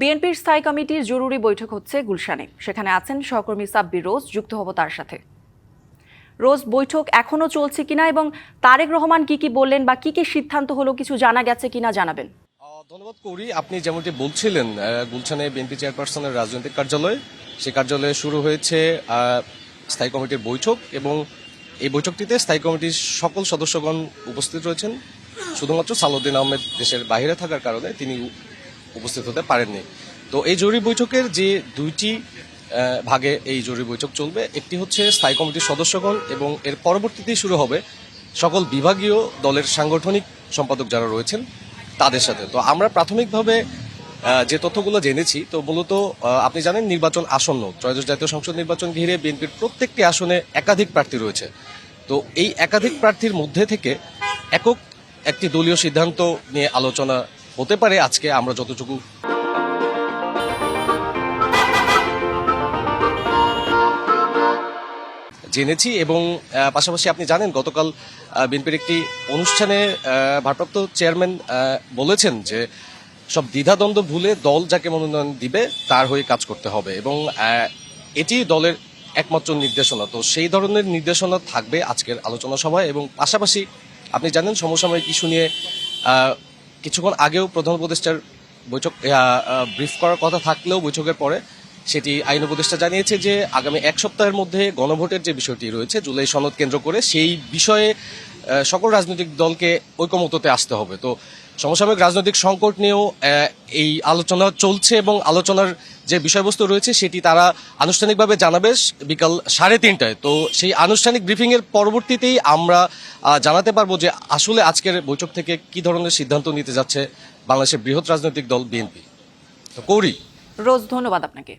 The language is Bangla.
বিএনপির স্থায়ী কমিটির জরুরি বৈঠক হচ্ছে গুলশানে। সেখানে আছেন সহকর্মী সাব্বির রোজ, যুক্ত হব তার সাথে। রোজ বৈঠক এখনও চলছে কিনা এবং তারেক রহমান কি কি বললেন বা কি কি সিদ্ধান্ত হলো কিছু জানা গেছে কিনা জানাবেন। ধন্যবাদ করি। আপনি যেমনটি বলছিলেন গুলশানে বিএনপি চেয়ারপারসনের রাজনৈতিক কার্যালয়। সেই কার্যালয়ে শুরু হয়েছে স্থায়ী কমিটির বৈঠক এবং এই বৈঠকটিতে স্থায়ী কমিটির সকল সদস্যগণ উপস্থিত রয়েছেন। শুধুমাত্র সালাউদ্দিন আহমেদ দেশের বাইরে থাকার কারণে তিনি উপস্থিত হতে পারেননি। তো এই জরুরি বৈঠকের যে দুইটি ভাগে এই জরুরি বৈঠক চলবে, একটি হচ্ছে স্থায়ী কমিটির সদস্যগণ এবং এর পরবর্তীতেই শুরু হবে সকল বিভাগীয় দলের সাংগঠনিক সম্পাদক যারা রয়েছেন তাদের সাথে। তো আমরা প্রাথমিকভাবে যে তথ্যগুলো জেনেছি, তো মূলত আপনি জানেন নির্বাচন আসন্ন, ত্রয়োদশ জাতীয় সংসদ নির্বাচন ঘিরে বিএনপির প্রত্যেকটি আসনে একাধিক প্রার্থী রয়েছে। তো এই একাধিক প্রার্থীর মধ্যে থেকে একক একটি দলীয় সিদ্ধান্ত নিয়ে আলোচনা হতে পারে আজকে আমরা যতটুকু জেনেছি এবং পাশাপাশি আপনি জানেন গতকাল বিএনপির একটি অনুষ্ঠানে ভারপ্রাপ্ত চেয়ারম্যান বলেছেন যে সব দ্বিধাদ্বন্দ্ব ভুলে দল যাকে মনোনয়ন দিবে তার হয়ে কাজ করতে হবে এবং এটি দলের একমাত্র নির্দেশনা। তো সেই ধরনের নির্দেশনা থাকবে আজকের আলোচনা সভায় এবং পাশাপাশি আপনি জানেন সমসাময়িক ইস্যু নিয়ে কিছুক্ষণ আগেও প্রধান উপদেষ্টার বৈঠক ব্রিফ করার কথা থাকলেও বৈঠকের পরে সেটি আইন উপদেষ্টা জানিয়েছে যে আগামী এক সপ্তাহের মধ্যে গণভোটের যে বিষয়টি রয়েছে, জুলাই সনদ কেন্দ্র করে সেই বিষয়ে সকল রাজনৈতিক দলকে ঐকমত্যতে আসতে হবে। তো সমসাময়িক রাজনৈতিক সংকট নিয়েও এই আলোচনা চলছে এবং আলোচনার যে বিষয়বস্তু রয়েছে সেটি তারা আনুষ্ঠানিকভাবে জানাবে বিকাল সাড়ে তিনটায়। তো সেই আনুষ্ঠানিক ব্রিফিংয়ের পরবর্তীতেই আমরা জানাতে পারব যে আসলে আজকের বৈঠক থেকে কি ধরনের সিদ্ধান্ত নিতে যাচ্ছে বাংলাদেশের বৃহৎ রাজনৈতিক দল বিএনপি। তো কৌরি। রোজ ধন্যবাদ আপনাকে।